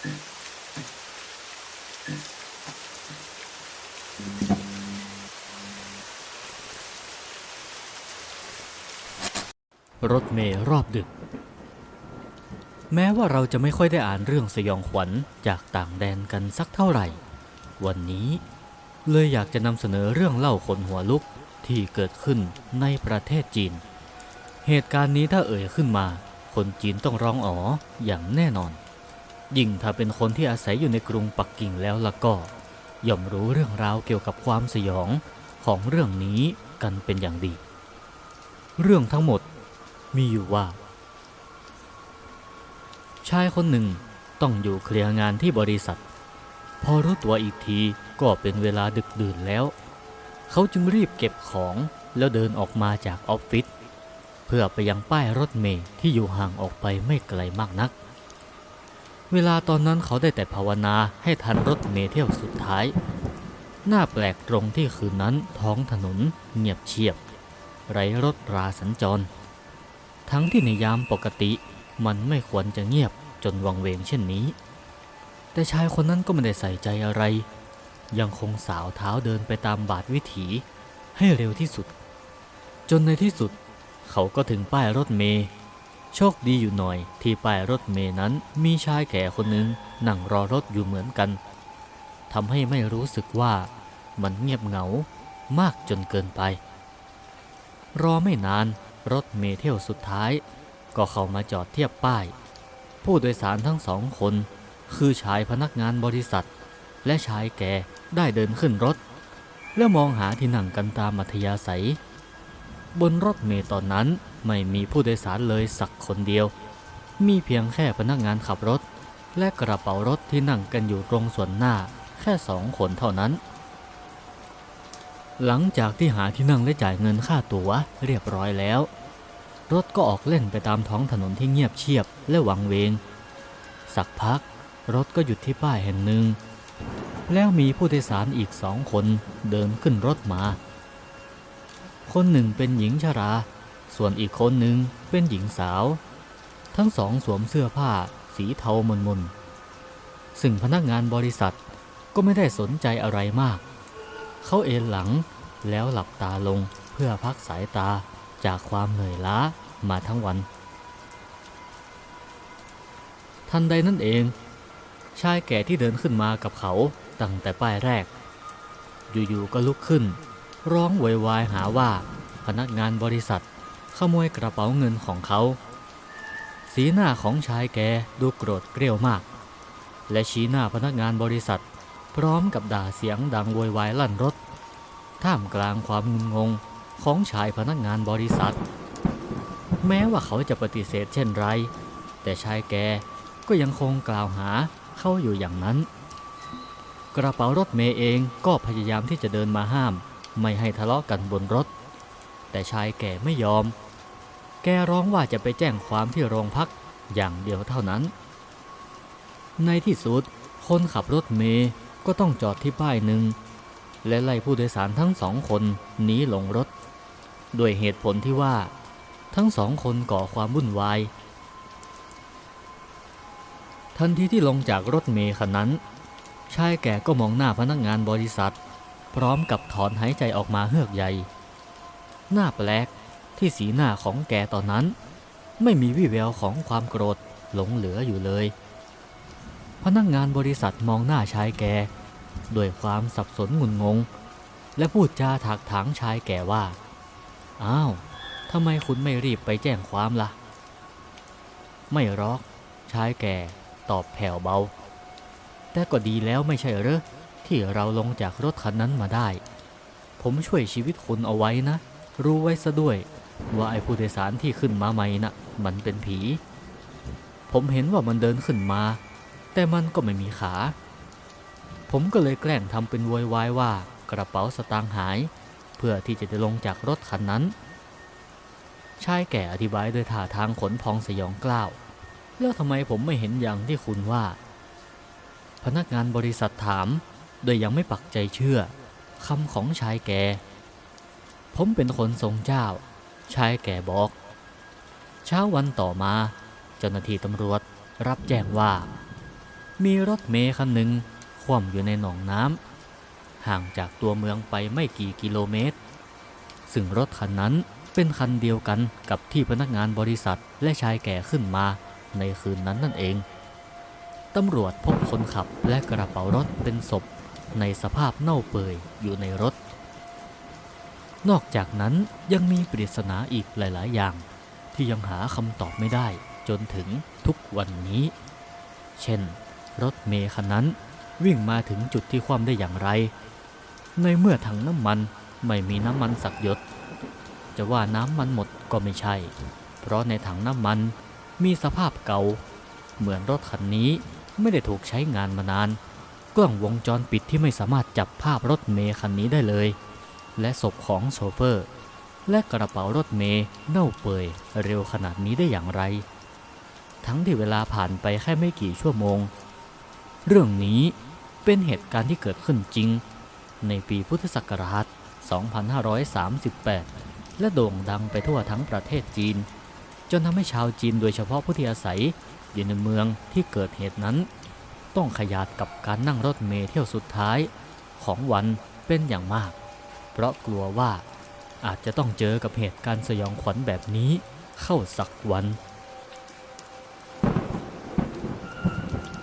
รถเมล์รอบดึก แม้ว่าเราจะไม่ค่อยได้อ่านเรื่องสยองขวัญจากต่างแดนกันสักเท่าไหร่ วันนี้ เลยอยากจะนำเสนอเรื่องเล่าขนหัวลุกที่เกิดขึ้นในประเทศจีน เหตุการณ์นี้ถ้าเอ่ยขึ้นมา คนจีนต้องร้องอ๋ออย่างแน่นอน ยิ่งถ้าเป็นคนที่อาศัยอยู่ในกรุงปักกิ่งแล้วล่ะก็ ย่อมรู้เรื่องราวเกี่ยวกับความสยองของเรื่องนี้กันเป็นอย่างดี เรื่องทั้งหมดมีอยู่ว่า ชายคนหนึ่งต้องอยู่เคลียร์งานที่บริษัท พอรู้ตัวอีกทีก็เป็นเวลาดึกดื่นแล้ว เขาจึงรีบเก็บของแล้วเดินออกมาจากออฟฟิศเพื่อไปยังป้ายรถเมล์ที่อยู่ห่างออกไปไม่ไกลมากนัก เวลาตอนนั้นเขาได้แต่ภาวนาให้ทันรถเมเที่ยวสุดท้ายน่าแปลกตรงที่คืนนั้นท้องถนนเงียบเชียบ ไร้รถราสัญจร ทั้งที่ในยามปกติมันไม่ควรจะเงียบจนวังเวงเช่นนี้ แต่ชายคนนั้นก็ไม่ได้ใส่ใจอะไร ยังคงสาวเท้าเดินไปตามบาทวิถีให้เร็วที่สุด จนในที่สุด เขาก็ถึงป้ายรถเมล์ โชคดีอยู่หน่อย ที่ป้ายรถเมล์นั้นมีชายแก่คนหนึ่งนั่งรอรถอยู่เหมือนกันทำให้ไม่รู้สึกว่ามันเงียบเหงามากจนเกินไป รอไม่นานรถเมล์เที่ยวสุดท้าย ก็เข้ามาจอดเทียบป้าย ผู้โดยสารทั้งสองคน คือชายพนักงานบริษัท และชายแก่ได้เดินขึ้นรถ แล้วมองหาที่นั่งกันตามมัธยาศัย บนรถเมล์ตอนนั้น ไม่มีผู้โดยสารเลยสักคนเดียว มีเพียงแค่พนักงานขับรถ และกระเป๋ารถที่นั่งกันอยู่ตรงส่วนหน้าแค่สองคนเท่านั้น หลังจากที่หาที่นั่งและจ่ายเงินค่าตั๋วเรียบร้อยแล้ว รถก็ออกเล่นไปตามท้องถนนที่เงียบเชียบและหวังเวง สักพักรถก็หยุดที่ป้ายแห่งหนึ่ง แล้วมีผู้โดยสารอีกสองคนเดินขึ้นรถมา คนหนึ่งเป็นหญิงชรา ส่วนอีกคนหนึ่งเป็นหญิงสาว ทั้งสองสวมเสื้อผ้าสีเทามนมนซึ่งพนักงานบริษัทก็ไม่ได้สนใจอะไรมาก เขาเอนหลังแล้วหลับตาลงเพื่อพักสายตาจากความเหนื่อยล้ามาทั้งวัน ทันใดนั่นเอง ชายแก่ที่เดินขึ้นมากับเขาตั้งแต่ป้ายแรก อยู่ๆก็ลุกขึ้น ร้องโวยวายหาว่าพนักงานบริษัท ขโมยกระเป๋าเงินของเขา สีหน้าของชายแกดูโกรธเกรี้ยวมาก และชี้หน้าพนักงานบริษัท พร้อมกับด่าเสียงดังโวยวายลั่นรถ ท่ามกลางความงุนงงของชายพนักงานบริษัท แม้ว่าเขาจะปฏิเสธเช่นไร แต่ชายแกก็ยังคงกล่าวหาเขาอยู่อย่างนั้น กระเป๋ารถเมย์เองก็พยายามที่จะเดินมาห้าม ไม่ให้ทะเลาะกันบนรถ แต่ชายแก่ไม่ยอม แกร้องว่าจะไปแจ้งความที่โรงพักอย่างเดียวเท่านั้น ในที่สุด คนขับรถเมย์ก็ต้องจอดที่ป้ายหนึ่ง และไล่ผู้โดยสารทั้งสองคนหนีลงรถ ด้วยเหตุผลที่ว่า ทั้งสองคนก่อความวุ่นวาย ทันทีที่ลงจากรถเมล์คันนั้น ชายแก่ก็มองหน้าพนักงานบริษัท พร้อมกับถอนหายใจออกมาเฮือกใหญ่ หน้าแปลก ที่สีหน้าของแกตอนนั้น ไม่มีวี่แววของความโกรธหลงเหลืออยู่เลย พนักงานบริษัทมองหน้าชายแกด้วยความสับสนงุนงง และพูดจาถักถางชายแกว่า อ้าวทำไมคุณไม่รีบไปแจ้งความละ่ะ ไม่รอก ชายแกตอบแผ่วเบา แต่ก็ดีแล้วไม่ใช่หรอที่เราลงจากรถคันนั้นมาได้ ผมช่วยชีวิตคุณเอาไว้นะ รู้ไว้ซะด้วย ว่าไอ้ผู้โดยสารที่ขึ้นมาใหม่น่ะ มันเป็นผี ผมเห็นว่ามันเดินขึ้นมา แต่มันก็ไม่มีขา ผมก็เลยแกล้งทำเป็นโวยวายว่ากระเป๋าสตางค์หาย เพื่อที่จะได้ลงจากรถคันนั้น ชายแก่อธิบายด้วยท่าทางขนพองสยองกล้าว แล้วทำไมผมไม่เห็นอย่างที่คุณว่า พนักงานบริษัทถาม โดยยังไม่ปักใจเชื่อคำของชายแก่ผมเป็นคนทรงเจ้า ชายแก่บอก เช้าวันต่อมา เจ้าหน้าที่ตำรวจรับแจ้งว่า มีรถเมล์คันหนึ่งคว่ำอยู่ในหนองน้ำห่างจากตัวเมืองไปไม่กี่กิโลเมตร ซึ่งรถคันนั้นเป็นคันเดียวกันกับที่พนักงานบริษัทและชายแก่ขึ้นมาในคืนนั้นนั่นเอง ตำรวจพบคนขับและกระเป๋ารถเป็นศพในสภาพเน่าเปื่อยอยู่ในรถ นอกจากนั้นยังมีปริศนาอีกหลาย ๆ อย่าง ที่ยังหาคำตอบไม่ได้จนถึงทุกวันนี้ เช่น รถเมล์คันนั้นวิ่งมาถึงจุดที่คว่ำได้อย่างไร ในเมื่อถังน้ำมันไม่มีน้ำมันสักหยด จะว่าน้ำมันหมดก็ไม่ใช่ เพราะในถังน้ำมันมีสภาพเก่า เหมือนรถคันนี้ไม่ได้ถูกใช้งานมานาน กล้องวงจรปิดที่ไม่สามารถจับภาพรถเมล์คันนี้ได้เลย และศพของโชเฟอร์ และกระเป๋ารถเมล์เน่าเปื่อยเร็วขนาดนี้ได้อย่างไร ทั้งที่เวลาผ่านไปแค่ไม่กี่ชั่วโมง เรื่องนี้เป็นเหตุการณ์ที่เกิดขึ้นจริง ในปีพุทธศักราช 2538 และโด่งดังไปทั่วทั้งประเทศจีน จนทำให้ชาวจีนโดยเฉพาะผู้ที่อาศัยอยู่ในเมืองที่เกิดเหตุนั้น ต้องขยาดกับการนั่งรถเมล์เที่ยวสุดท้ายของวันเป็นอย่างมาก เพราะกลัวว่าอาจจะต้องเจอกับเหตุการณ์สยองขวัญแบบนี้เข้าสักวัน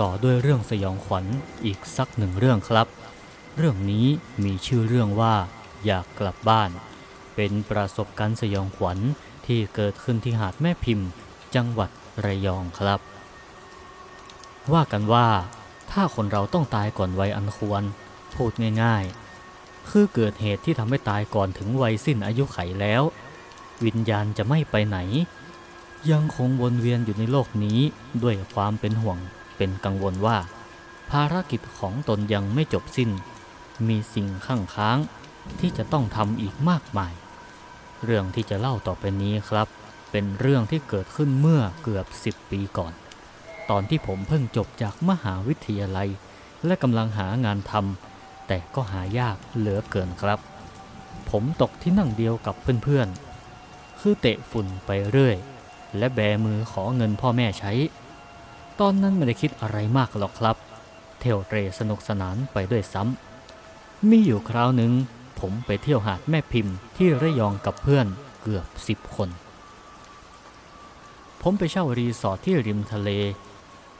ต่อด้วยเรื่องสยองขวัญอีกสักหนึ่งเรื่องครับ เรื่องนี้มีชื่อเรื่องว่า อยากกลับบ้าน เป็นประสบการณ์สยองขวัญที่เกิดขึ้นที่หาดแม่พิมพ์ จังหวัดระยองครับ ว่ากันว่า ถ้าคนเราต้องตายก่อนวัยอันควรพูดง่ายๆ คือเกิดเหตุที่ทำให้ตายก่อนถึงวัยสิ้นอายุไขแล้ว วิญญาณจะไม่ไปไหน ยังคงวนเวียนอยู่ในโลกนี้ด้วยความเป็นห่วงเป็นกังวลว่า ภารกิจของตนยังไม่จบสิ้น มีสิ่งข้างค้างที่จะต้องทำอีกมากมาย เรื่องที่จะเล่าต่อไปนี้ครับ เป็นเรื่องที่เกิดขึ้นเมื่อเกือบ 10 ปีก่อน ตอนที่ผมเพิ่งจบจากมหาวิทยาลัย และกำลังหางานทำ แต่ก็หายากเหลือเกินครับ ผมตกที่นั่งเดียวกับเพื่อนๆ คือเตะฝุ่นไปเรื่อย และแบมือขอเงินพ่อแม่ใช้ ตอนนั้นไม่ได้คิดอะไรมากหรอกครับ เที่ยวเตรสนุกสนานไปด้วยซ้ำ มีอยู่คราวหนึ่งผมไปเที่ยวหาดแม่พิมพ์ที่ระยองกับเพื่อนเกือบสิบคน ผมไปเช่ารีสอร์ทที่ริมทะเล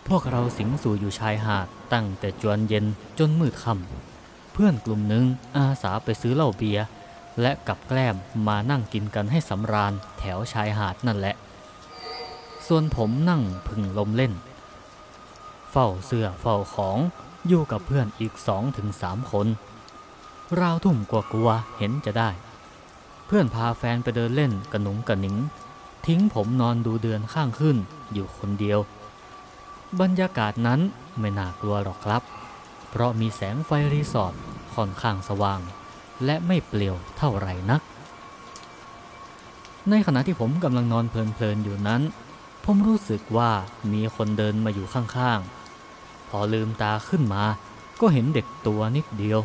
พวกเราสิงสู่อยู่ชายหาดตั้งแต่จวนเย็นจนมืดค่ำ พื่อนกลุ่มหนึ่งอาสาไปซื้อเหล้าเบียร์และกับแกล้มมานั่งกินกันให้สำราญแถวชายหาดนั่นแหละ ส่วนผมนั่งพึ่งลมเล่น เฝ้าเสื้อเฝ้าของอยู่กับเพื่อนอีกสองถึงสามคน ราวทุ่มกว่ากลัวๆเห็นจะได้ เพื่อนพาแฟนไปเดินเล่นกระหนุงกระหนิง ทิ้งผมนอนดูเดือนข้างขึ้นอยู่คนเดียว บรรยากาศนั้นไม่น่ากลัวหรอกครับ เพราะมีแสงไฟรีสอร์ทค่อนข้างสว่าง และไม่เปลี่ยวเท่าไหร่นัก ในขณะที่ผมกำลังนอนเพลินๆอยู่นั้น ผมรู้สึกว่ามีคนเดินมาอยู่ข้างๆ พอลืมตาขึ้นมา ก็เห็นเด็กตัวนิดเดียว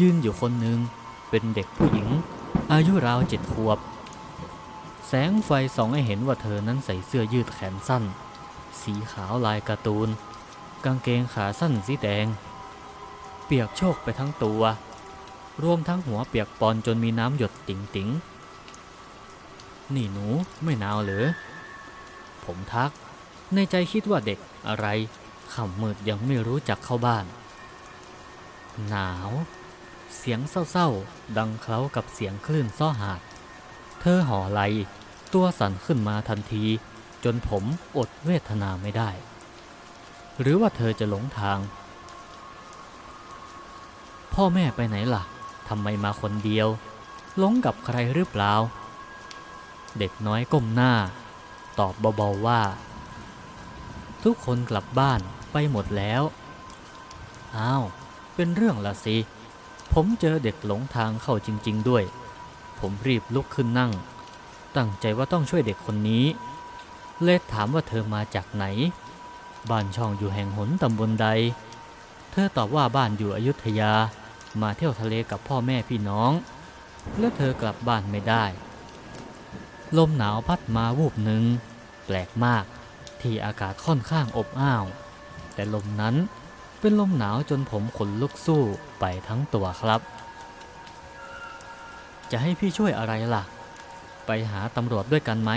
ยืนอยู่คนหนึ่งเป็นเด็กผู้หญิง อายุราวเจ็ดขวบ แสงไฟส่องให้เห็นว่าเธอนั้นใส่เสื้อยืดแขนสั้น สีขาวลายการ์ตูน กางเกงขาสั้นสีแดง ปียกโชกไปทั้งตัว รวมทั้งหัวเปียกปอนจนมีน้ำหยดติ๋งติ๋งนี่หนูไม่หนาวเหรอ ผมทัก ในใจคิดว่าเด็กอะไรค่ำมืดยังไม่รู้จักเข้าบ้าน หนาว เสียงเศร้าๆ ดังเคล้ากับเสียงคลื่นซ้อหาด เธอห่อไหลตัวสั่นขึ้นมาทันที จนผมอดเวทนาไม่ได้ หรือว่าเธอจะหลงทาง พ่อแม่ไปไหนล่ะทำไมมาคนเดียวหลงกับใครหรือเปล่า เด็กน้อยก้มหน้า ตอบเบาๆว่า ทุกคนกลับบ้านไปหมดแล้ว อ้าว เป็นเรื่องละสิ ผมเจอเด็กหลงทางเข้าจริง ๆ ด้วย ผมรีบลุกขึ้นนั่ง ตั้งใจว่าต้องช่วยเด็กคนนี้ เลยถามว่าเธอมาจากไหน บ้านช่องอยู่แห่งหนตำบลใด เธอตอบว่าบ้านอยู่อยุธยา มาเที่ยวทะเลกับพ่อแม่พี่น้อง แล้วเธอกลับบ้านไม่ได้ ลมหนาวพัดมาวูบหนึ่ง แปลกมากที่อากาศค่อนข้างอบอ้าว แต่ลมนั้นเป็นลมหนาวจนผมขนลุกสู้ไปทั้งตัวครับ จะให้พี่ช่วยอะไรล่ะ ไปหาตำรวจด้วยกันไหม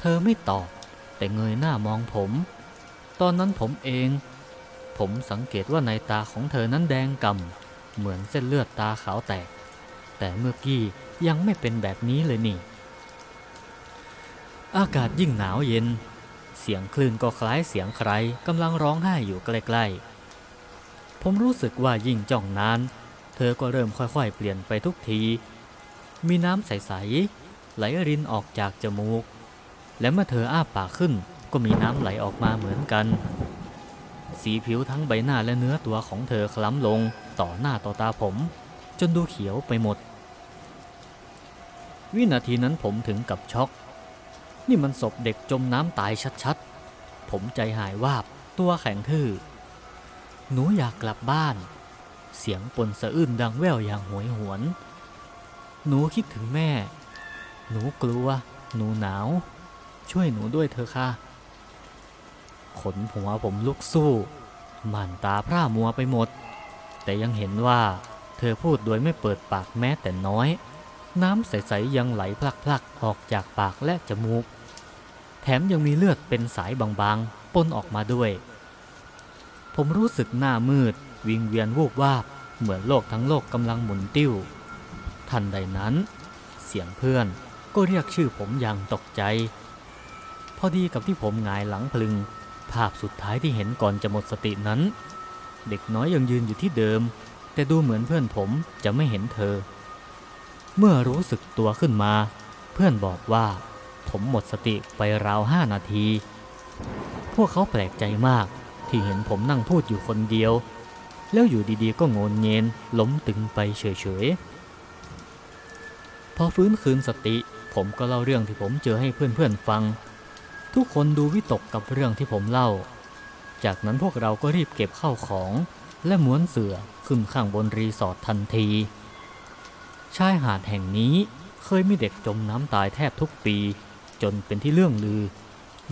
เธอไม่ตอบ แต่เงยหน้ามองผม ตอนนั้นผมเอง ผมสังเกตว่าในตาของเธอนั้นแดงกำ่ำเหมือนเส้นเลือดตาขาวแตก แต่เมื่อกี้ยังไม่เป็นแบบนี้เลยนี่ อากาศยิ่งหนาวเย็น เสียงคลื่นก็คล้ายเสียงใครกำลังร้องไห้อยู่ใกล้ๆ ผมรู้สึกว่ายิ่งจ้องนาน เธอก็เริ่มค่อยๆ เปลี่ยนไปทุกที มีน้ำใสๆไหลรินออกจากจมูก และเมื่อเธออ้าปากขึ้นก็มีน้ำไหลออกมาเหมือนกัน สีผิวทั้งใบหน้าและเนื้อตัวของเธอคล้ำลงต่อหน้าต่อตาผม จนดูเขียวไปหมด วินาทีนั้นผมถึงกับช็อก นี่มันศพเด็กจมน้ำตายชัดๆ ผมใจหายวาบตัวแข็งทื่อ หนูอยากกลับบ้าน เสียงปนสะอื้นดังแว่วอย่างหวยหวน หนูคิดถึงแม่ หนูกลัว หนูหนาว ช่วยหนูด้วยเถอะค่ะ ขนหัวผมลุกสู้ม่านตาพร่ามัวไปหมด แต่ยังเห็นว่าเธอพูดโดยไม่เปิดปากแม้แต่น้อย น้ำใส ๆ ยังไหลพลัก ๆ ออกจากปากและจมูก แถมยังมีเลือดเป็นสายบางๆปนออกมาด้วย ผมรู้สึกหน้ามืด วิงเวียนวูบวาบ เหมือนโลกทั้งโลกกำลังหมุนติ้ว ทันใดนั้น เสียงเพื่อนก็เรียกชื่อผมอย่างตกใจ พอดีกับที่ผมหงายหลังพลึง ภาพสุดท้ายที่เห็นก่อนจะหมดสตินั้น เด็กน้อยยังยืนอยู่ที่เดิม แต่ดูเหมือนเพื่อนผมจะไม่เห็นเธอ เมื่อรู้สึกตัวขึ้นมา เพื่อนบอกว่าผมหมดสติไปราวห้านาที พวกเขาแปลกใจมากที่เห็นผมนั่งพูดอยู่คนเดียว แล้วอยู่ดีๆก็โงนเงินล้มตึงไปเฉยๆ พอฟื้นคืนสติ ผมก็เล่าเรื่องที่ผมเจอให้เพื่อนๆฟัง ทุกคนดูวิตกกับเรื่องที่ผมเล่า จากนั้นพวกเราก็รีบเก็บข้าวของ และม้วนเสือขึ้นข้างบนรีสอร์ททันที ชายหาดแห่งนี้เคยมีเด็กจมน้ำตายแทบทุกปี จนเป็นที่เรื่องลือ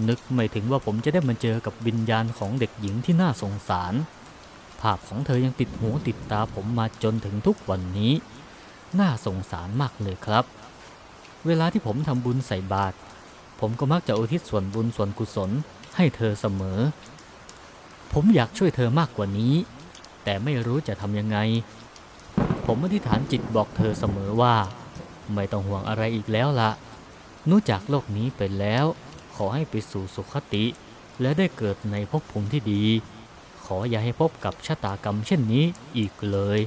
นึกไม่ถึงว่าผมจะได้มาเจอกับวิญญาณของเด็กหญิงที่น่าสงสาร ภาพของเธอยังติดหูติดตาผมมาจนถึงทุกวันนี้ น่าสงสารมากเลยครับ เวลาที่ผมทำบุญใส่บาตร ผมก็มักจะอุทิศส่วนบุญส่วนกุศลให้เธอเสมอ ผมอยากช่วยเธอมากกว่านี้ แต่ไม่รู้จะทำยังไง ผมอธิษฐานจิตบอกเธอเสมอว่า ไม่ต้องห่วงอะไรอีกแล้วละนู้จากโลกนี้ไปแล้ว ขอให้ไปสู่สุขติ และได้เกิดในภพภูมิที่ดี ขออย่าให้พบกับชะตากรรมเช่นนี้อีกเลย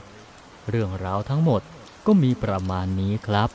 เรื่องราวทั้งหมดก็มีประมาณนี้ครับ